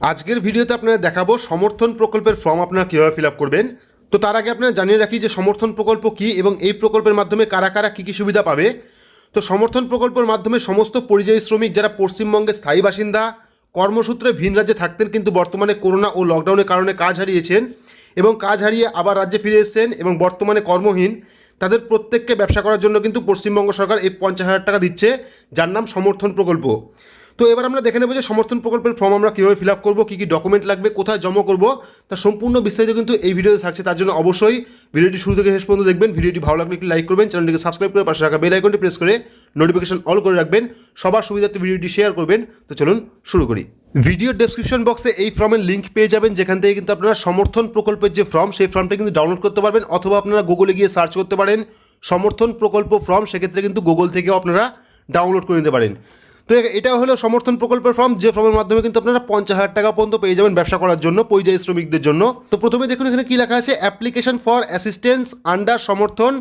আজকের ভিডিওতে আপনারা দেখাবো সমর্থন প্রকল্পের ফর্ম আপনারা কীভাবে ফিল করবেন। তো তার আগে আপনারা জানিয়ে রাখি যে সমর্থন প্রকল্প কী এবং এই প্রকল্পের মাধ্যমে কারা কারা কী কী সুবিধা পাবে। তো সমর্থন প্রকল্পের মাধ্যমে সমস্ত পরিযায়ী শ্রমিক যারা পশ্চিমবঙ্গের স্থায়ী বাসিন্দা, কর্মসূত্রে ভিন রাজ্যে থাকতেন কিন্তু বর্তমানে করোনা ও লকডাউনের কারণে কাজ হারিয়েছেন এবং কাজ হারিয়ে আবার রাজ্যে ফিরে এসেছেন এবং বর্তমানে কর্মহীন, তাদের প্রত্যেককে ব্যবসা করার জন্য কিন্তু পশ্চিমবঙ্গ সরকার এই পঞ্চাশ হাজার টাকা দিচ্ছে, যার নাম সমর্থন প্রকল্প। তো এবার আমরা দেখে নেব যে সমর্থন প্রকল্পের ফর্ম আমরা কীভাবে ফিল আপ করব, কী কী ডকুমেন্ট লাগবে, কোথায় জমা করব। তার সম্পূর্ণ বিস্তারিত কিন্তু এই ভিডিওতে থাকছে, তার জন্য অবশ্যই ভিডিওটি শুরু থেকে শেষ পর্যন্ত দেখবেন। ভিডিওটি ভালো লাগলে একটি লাইক করবেন, চ্যানেলটিকে সাবস্ক্রাইব করে পাশে রাখা বেল আইকনটি প্রেস করে নোটিফিকেশন অল করে রাখবেন। সবার সুবিধার্থে ভিডিওটি শেয়ার করবেন। তো চলুন শুরু করি। ভিডিও ডেসক্রিপশন বক্সে এই ফর্মের লিঙ্ক পেয়ে যাবেন, যেখান থেকে কিন্তু আপনারা সমর্থন প্রকল্পের যে ফর্ম সেই ফর্মটা কিন্তু ডাউনলোড করতে পারবেন অথবা আপনারা গুগলে গিয়ে সার্চ করতে পারেন। সমর্থন প্রকল্প ফর্ম সেক্ষেত্রে কিন্তু গুগল থেকেও আপনারা ডাউনলোড করে নিতে পারেন। তো এটা হলো সমর্থন প্রকল্পের ফর্ম, যে ফর্মের মাধ্যমে কিন্তু আপনারা পঞ্চাশ হাজার টাকা পর্যন্ত পেয়ে যাবেন ব্যবসা করার জন্য, পরিযায়ী শ্রমিকদের জন্য। তো প্রথমে দেখুন এখানে কি লেখা আছে অ্যাপ্লিকেশন ফর অ্যাসিস্ট্যান্স আন্ডার সমর্থন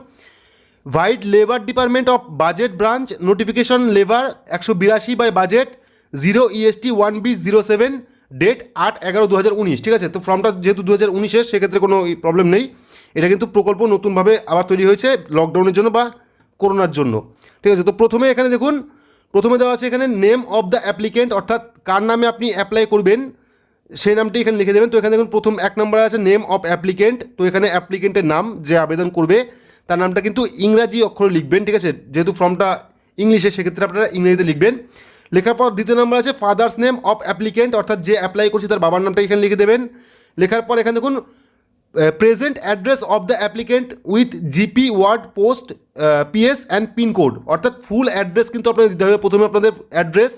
vide labour department of budget branch notification labour একশো বিরাশি by budget zero EST one B zero seven date আট এগারো দু হাজার উনিশ, ঠিক আছে? তো ফর্মটা যেহেতু দু হাজার উনিশের, সেক্ষেত্রে কোনো প্রবলেম নেই। এটা কিন্তু প্রকল্প নতুনভাবে আবার তৈরি হয়েছে লকডাউনের জন্য বা করোনার জন্য। ঠিক আছে? তো প্রথমে এখানে দেখুন প্রথমে দেওয়া আছে এখানে নেম অফ দ্য অ্যাপ্লিকেন্ট অর্থাৎ কার নামে আপনি অ্যাপ্লাই করবেন, সেই নামটি এখানে লিখে দেবেন। তো এখানে দেখুন, প্রথম এক নম্বরে আছে নেম অফ অ্যাপ্লিকেন্ট তো এখানে অ্যাপ্লিকেন্টের নাম যে আবেদন করবে, তার নামটা কিন্তু ইংরাজি অক্ষরে লিখবেন, ঠিক আছে? যেহেতু ফর্মটা ইংলিশে, সেক্ষেত্রে আপনারা ইংরেজিতে লিখবেন। লেখার পর দ্বিতীয় নম্বর আছে ফাদার্স নেম অফ অ্যাপ্লিকেন্ট অর্থাৎ যে অ্যাপ্লাই করছে, তার বাবার নামটা এখানে লিখে দেবেন। লেখার পর এখানে দেখুন present address of the applicant with GP ward post PS and pincode অর্থাৎ ফুল অ্যাড্রেস কিন্তু আপনাদের দিতে হবে। প্রথমে আপনাদের অ্যাড্রেস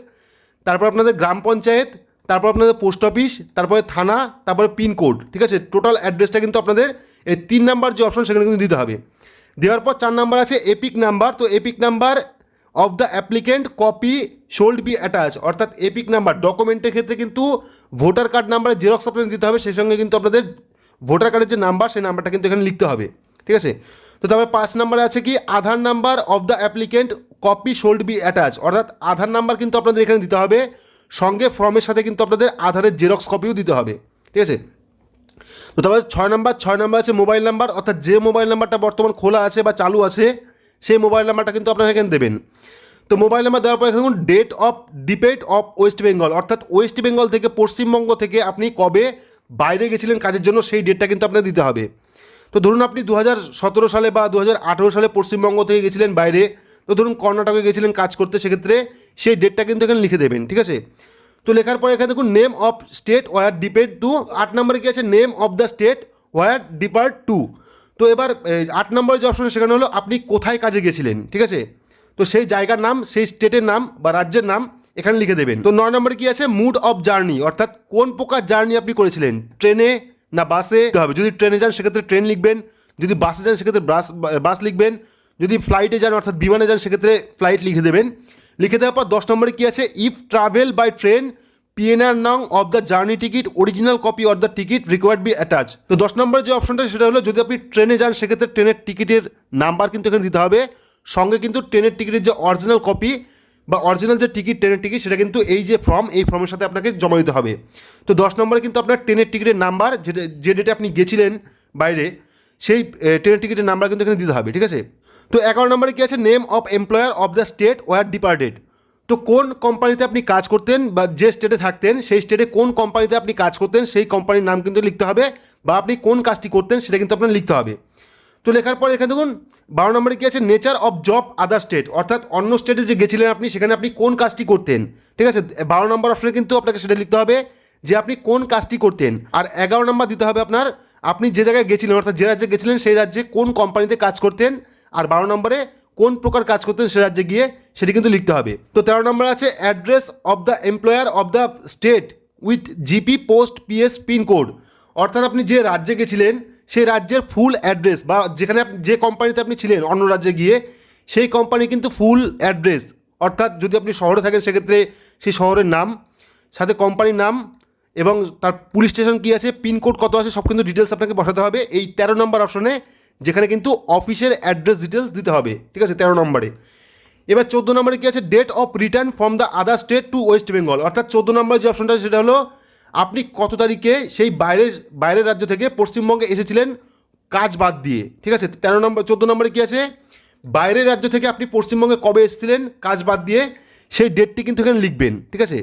তারপর আপনাদের গ্রাম পঞ্চায়েত, তারপর আপনাদের পোস্ট অফিস তারপরে থানা, তারপরে পিনকোড ঠিক আছে? টোটাল অ্যাড্রেসটা কিন্তু আপনাদের এই তিন নাম্বার যে অপশন সেখানে কিন্তু দিতে হবে। দেওয়ার পর চার নাম্বার আছে এপিক নাম্বার তো EPIC number of the applicant copy should be attach অর্থাৎ এপিক নাম্বার ডকুমেন্টের ক্ষেত্রে কিন্তু ভোটার কার্ড নাম্বারের জেরক্স আপনাদের দিতে হবে। সেই সঙ্গে কিন্তু আপনাদের ভোটার কার্ডের যে নাম্বার, সেই নাম্বারটা কিন্তু এখানে লিখতে হবে, ঠিক আছে? তো তারপরে পাঁচ নাম্বারে আছে কি? Aadhaar number of the applicant copy should be attach অর্থাৎ আধার নাম্বার কিন্তু আপনাদের এখানে দিতে হবে, সঙ্গে ফর্মের সাথে কিন্তু আপনাদের আধারের জেরক্স কপিও দিতে হবে, ঠিক আছে? তো তারপরে ছয় নাম্বার ছয় নাম্বার আছে মোবাইল নাম্বার, অর্থাৎ যে মোবাইল নাম্বারটা বর্তমান খোলা আছে বা চালু আছে, সেই মোবাইল নাম্বারটা কিন্তু আপনারা এখানে দেবেন। তো মোবাইল নাম্বার দেওয়ার পর এখানে দেখুন date of ডিপেট of West Bengal অর্থাৎ ওয়েস্ট বেঙ্গল থেকে পশ্চিমবঙ্গ থেকে আপনি কবে বাইরে গেছিলেন কাজের জন্য, সেই ডেটটা কিন্তু আপনাকে দিতে হবে। তো ধরুন আপনি দু সালে বা দু হাজার আঠেরো সালে পশ্চিমবঙ্গ থেকে গেছিলেন বাইরে, তো ধরুন কর্ণাটকে গেছিলেন কাজ করতে, সেক্ষেত্রে সেই ডেটটা কিন্তু এখানে লিখে দেবেন, ঠিক আছে? তো লেখার পরে এখানে দেখুন name of state where departed to আট নম্বরে কী আছে? Name of the state where depart to তো এবার আট নম্বরের যে অপশন সেখানে হলো, আপনি কোথায় কাজে গেছিলেন, ঠিক আছে? তো সেই জায়গার নাম, সেই স্টেটের নাম বা রাজ্যের নাম এখানে লিখে দেবেন। তো নয় নম্বরে কী আছে? মুড অফ জার্নি অর্থাৎ কোন প্রকার জার্নি আপনি করেছিলেন? ট্রেনে না বাসে? হবে। যদি ট্রেনে যান, সেক্ষেত্রে ট্রেন লিখবেন। যদি বাসে যান, সেক্ষেত্রে বাস বাস লিখবেন। যদি ফ্লাইটে যান, অর্থাৎ বিমানে যান, সেক্ষেত্রে ফ্লাইট লিখে দেবেন। লিখে দেওয়ার পর দশ নম্বরে কী আছে? If travel by train, PNR নং of the journey ticket, original copy of the ticket required be attach. তো দশ নম্বরের যে অপশনটা সেটা হলো, যদি আপনি ট্রেনে যান, সেক্ষেত্রে ট্রেনের টিকিটের নাম্বার কিন্তু এখানে দিতে হবে। সঙ্গে কিন্তু ট্রেনের টিকিটের যে অরিজিনাল কপি বা অরিজিনাল যে টিকিট ট্রেনের টিকিট সেটা কিন্তু এই যে ফর্ম এই ফর্মের সাথে আপনাকে জমা দিতে হবে। তো দশ নম্বরে কিন্তু আপনার ট্রেনের টিকিটের নাম্বার যেটা, যে ডেটে আপনি গেছিলেন বাইরে, সেই ট্রেনের টিকিটের নাম্বার কিন্তু এখানে দিতে হবে, ঠিক আছে? তো এগারো নম্বরে কী আছে? Name of employer of the state where departed তো কোন কোম্পানিতে আপনি কাজ করতেন বা যে স্টেটে থাকতেন, সেই স্টেটে কোন কোম্পানিতে আপনি কাজ করতেন, সেই কোম্পানির নাম কিন্তু লিখতে হবে বা আপনি কোন কাজটি করতেন, সেটা কিন্তু আপনার লিখতে হবে। তো লেখার পর এখানে দেখুন, বারো নম্বরে কী আছে? Nature of job other state অর্থাৎ অন্য স্টেটে যে গেছিলেন আপনি, সেখানে আপনি কোন কাজটি করতেন? ঠিক আছে? বারো নম্বর অপশনে কিন্তু আপনাকে সেটা লিখতে হবে যে আপনি কোন কাজটি করতেন। আর এগারো নম্বর দিতে হবে আপনার, আপনি যে জায়গায় গেছিলেন, অর্থাৎ যে রাজ্যে গেছিলেন, সেই রাজ্যে কোন কোম্পানিতে কাজ করতেন? আর বারো নম্বরে কোন প্রকার কাজ করতেন সে রাজ্যে গিয়ে, সেটি কিন্তু লিখতে হবে। তো তেরো নম্বর আছে address of the employer of the state with GP post PS pincode অর্থাৎ আপনি যে রাজ্যে গেছিলেন সেই রাজ্যের ফুল অ্যাড্রেস বা যেখানে যে কোম্পানিতে আপনি ছিলেন, অন্য রাজ্যে গিয়ে, সেই কোম্পানি কিন্তু ফুল অ্যাড্রেস অর্থাৎ যদি আপনি শহরে থাকেন, সেক্ষেত্রে সেই শহরের নাম, সাথে কোম্পানির নাম এবং তার পুলিশ স্টেশন কী আছে পিনকোড কত আছে, সব কিন্তু ডিটেলস আপনাকে বসাতে হবে। এই তেরো নম্বর অপশনে যেখানে কিন্তু অফিসের অ্যাড্রেস ডিটেলস দিতে হবে। ঠিক আছে, তেরো নম্বরে। এবার চোদ্দ নম্বরে কী আছে date of return from the other state to West Bengal অর্থাৎ চোদ্দ নম্বর যে অপশনটা সেটা হলো আপনি কত তারিখে সেই বাইরের বাইরের রাজ্য থেকে পশ্চিমবঙ্গে এসেছিলেন? কাজ বাদ দিয়ে, ঠিক আছে? তেরো নম্বর, চোদ্দ নম্বরে কী আছে? বাইরের রাজ্য থেকে আপনি পশ্চিমবঙ্গে কবে এসেছিলেন? কাজ বাদ দিয়ে সেই ডেটটি কিন্তু এখানে লিখবেন, ঠিক আছে?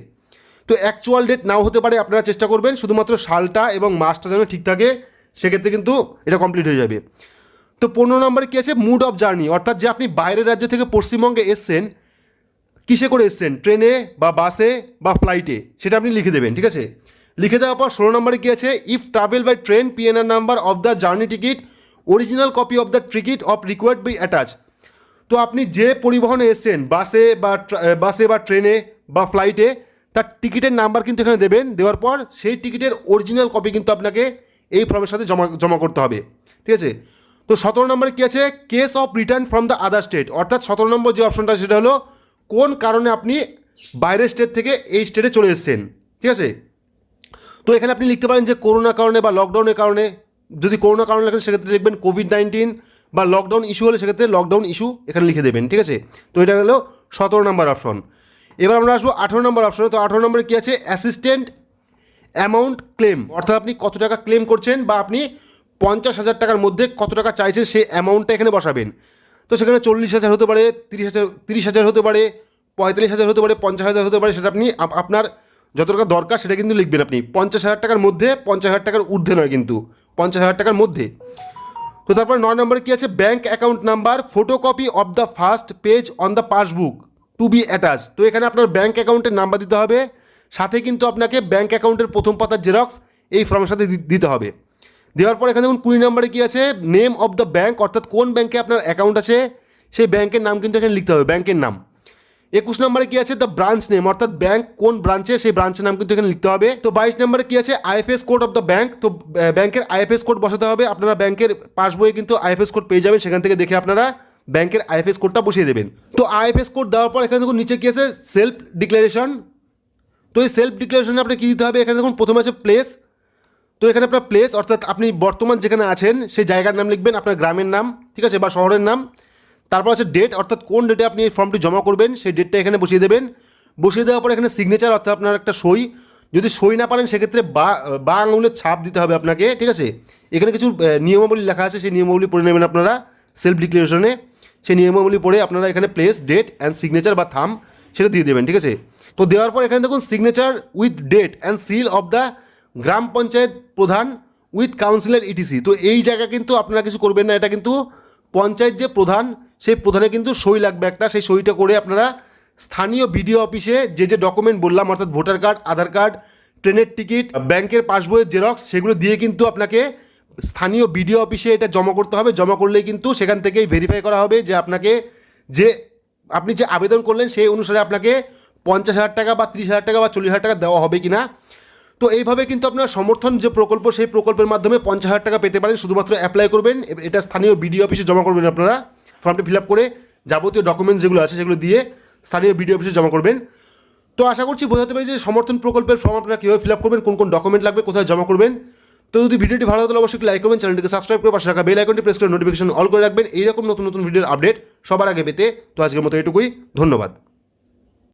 তো অ্যাকচুয়াল ডেট নাও হতে পারে, আপনারা চেষ্টা করবেন, শুধুমাত্র সালটা এবং মাসটা যেন ঠিক থাকে, সেক্ষেত্রে কিন্তু এটা কমপ্লিট হয়ে যাবে। তো পনেরো নম্বরে কী আছে? মুড অফ জার্নি অর্থাৎ যে আপনি বাইরের রাজ্য থেকে পশ্চিমবঙ্গে এসছেন, কিসে করে এসছেন? ট্রেনে বা বাসে বা ফ্লাইটে সেটা আপনি লিখে দেবেন, ঠিক আছে? লিখে দেওয়ার পর ষোলো নম্বরে কী আছে? If travel by train PNR number of the journey ticket original copy of the ticket of required be attach তো আপনি যে পরিবহনে এসছেন, বাসে বা বাসে বা ট্রেনে বা ফ্লাইটে তার টিকিটের নাম্বার কিন্তু এখানে দেবেন। দেওয়ার পর সেই টিকিটের অরিজিনাল কপি কিন্তু আপনাকে এই ফর্মের সাথে জমা জমা করতে হবে। ঠিক আছে? তো সতেরো নম্বরে কী আছে? Case of return from the other state অর্থাৎ সতেরো নম্বর যে অপশনটা সেটা হলো কোন কারণে আপনি বাইরের স্টেট থেকে এই স্টেটে চলে এসেছেন। ঠিক আছে? তো এখানে আপনি লিখতে পারেন যে করোনার কারণে বা লকডাউনের কারণে, যদি করোনার কারণে লেখেন, সেক্ষেত্রে লিখবেন কোভিড নাইন্টিন বা লকডাউন ইস্যু হলে সেক্ষেত্রে লকডাউন ইস্যু এখানে লিখে দেবেন, ঠিক আছে? তো এটা হলো সতেরো নম্বর অপশন এবার আমরা আসব আঠেরো নম্বর অপশনে তো আঠেরো নম্বরে কী আছে? অ্যাসিস্ট্যান্ট অ্যামাউন্ট ক্লেম অর্থাৎ আপনি কত টাকা ক্লেম করছেন বা আপনি পঞ্চাশ হাজার টাকার মধ্যে কত টাকা চাইছেন সেই অ্যামাউন্টটা এখানে বসাবেন। তো সেখানে চল্লিশ হাজার হতে পারে, তিরিশ হাজার তিরিশ হাজার হতে পারে, পঁয়তাল্লিশ হাজার হতে পারে, পঞ্চাশ হাজার হতে পারে, সেটা আপনি আপনার যত টাকা দরকার সেটা কিন্তু লিখবেন আপনি। পঞ্চাশ হাজার টাকার মধ্যে, পঞ্চাশ হাজার টাকার ঊর্ধ্বে নয় কিন্তু। পঞ্চাশ হাজার টাকার মধ্যে। তো তারপর নয় নম্বরে কী আছে? Bank account number photocopy of the first page on the passbook to be attach তো এখানে আপনার ব্যাঙ্ক অ্যাকাউন্টের নাম্বার দিতে হবে। সাথে কিন্তু আপনাকে ব্যাঙ্ক অ্যাকাউন্টের প্রথম পাতার জেরক্স এই ফর্মের সাথে দিতে হবে। দেওয়ার পর এখানে দেখুন কুড়ি নম্বরে কী আছে? নেম অফ দ্য ব্যাঙ্ক অর্থাৎ কোন ব্যাঙ্কে আপনার অ্যাকাউন্ট আছে? সেই ব্যাঙ্কের নাম কিন্তু এখানে লিখতে হবে। ব্যাঙ্কের নাম। একুশ নম্বরে কি আছে? দ্য ব্রাঞ্চ নেম অর্থাৎ ব্যাংক কোন ব্রাঞ্চে সেই ব্রাঞ্চের নাম কিন্তু এখানে লিখতে হবে। তো বাইশ নম্বরে কি আছে? IFS code of the bank তো ব্যাংকের আইএফএস কোড বসাতে হবে। আপনারা ব্যাংকের পাসবইয়ে কিন্তু আইএফএস কোড পেয়ে যাবেন। সেখান থেকে দেখে আপনারা ব্যাংকের আইএফএস কোডটা বসিয়ে দেবেন। তো আইএফএস কোড দেওয়ার পর এখানে দেখুন নিচে কি আছে? সেলফ ডিক্লারেশন তো এই সেলফ ডিক্লারেশনে আপনাকে কী দিতে হবে? এখানে দেখুন প্রথমে আছে প্লেস তো এখানে আপনার প্লেস অর্থাৎ আপনি বর্তমান যেখানে আছেন, সেই জায়গার নাম লিখবেন, আপনার গ্রামের নাম, ঠিক আছে? বা শহরের নাম। তারপর আছে ডেট অর্থাৎ কোন ডেটে আপনি এই ফর্মটি জমা করবেন, সেই ডেটটা এখানে বসিয়ে দেবেন। বসিয়ে দেওয়ার পর এখানে সিগনেচার অর্থাৎ আপনার একটা সই। যদি সই না পারেন, সেক্ষেত্রে বা বা আঙুলের ছাপ দিতে হবে আপনাকে, ঠিক আছে? এখানে কিছু নিয়মাবলী লেখা আছে, সেই নিয়মাবলী পড়ে নেবেন আপনারা সেলফ ডিক্লারেশনে সেই নিয়মাবলী পড়ে আপনারা এখানে প্লেস ডেট অ্যান্ড সিগনেচার বা থাম, সেটা দিয়ে দেবেন, ঠিক আছে? তো দেওয়ার পর এখানে দেখুন signature with date and seal of the gram panchayat pradhan with councillor etc তো এই জায়গা কিন্তু আপনারা কিছু করবেন না, এটা কিন্তু পঞ্চায়েত যে প্রধান সেই প্রধানে কিন্তু সই লাগবে একটা। সেই সইটা করে আপনারা স্থানীয় বিডিও অফিসে যে যে ডকুমেন্ট বললাম, অর্থাৎ ভোটার কার্ড, আধার কার্ড, ট্রেনের টিকিট, ব্যাংকের পাসবইয়ের জেরক্স, সেগুলো দিয়ে কিন্তু আপনাকে স্থানীয় বিডিও অফিসে এটা জমা করতে হবে। জমা করলেই কিন্তু সেখান থেকেই ভেরিফাই করা হবে যে আপনাকে যে আপনি যে আবেদন করলেন, সেই অনুসারে আপনাকে পঞ্চাশ হাজার টাকা বা ত্রিশ হাজার টাকা বা চল্লিশ হাজার টাকা দেওয়া হবে কি না তো এইভাবে কিন্তু আপনার সমর্থন যে প্রকল্প, সেই প্রকল্পের মাধ্যমে পঞ্চাশ হাজার টাকা পেতে পারেন। শুধুমাত্র অ্যাপ্লাই করবেন, এটা স্থানীয় বিডিও অফিসে জমা করবেন আপনারা। ফর্মটি ফিল করে যাবতীয় ডকুমেন্টস যেগুলো আছে সেগুলো দিয়ে স্থানীয় বিডিও অফিসে জমা করবেন। তো আশা করছি বোঝাতে পারি যে সমর্থন প্রকল্পের ফর্ম আপনারা কীভাবে ফিল করবেন, কোন কোন ডকুমেন্ট লাগবে, কোথায় জমা করবেন। তো যদি ভিডিওটি ভালো লাগলে অবশ্যই লাইক করবেন, চ্যানেলটিকে সাবস্ক্রাইব করে পাশে রাখা বেল আইকনটি প্রেস করে নোটিফিকেশন অল করে রাখবেন। এইরকম নতুন নতুন ভিডিওর আপডেট সবার আগে পেতে। তো আজকের মতো এটুকুই, ধন্যবাদ।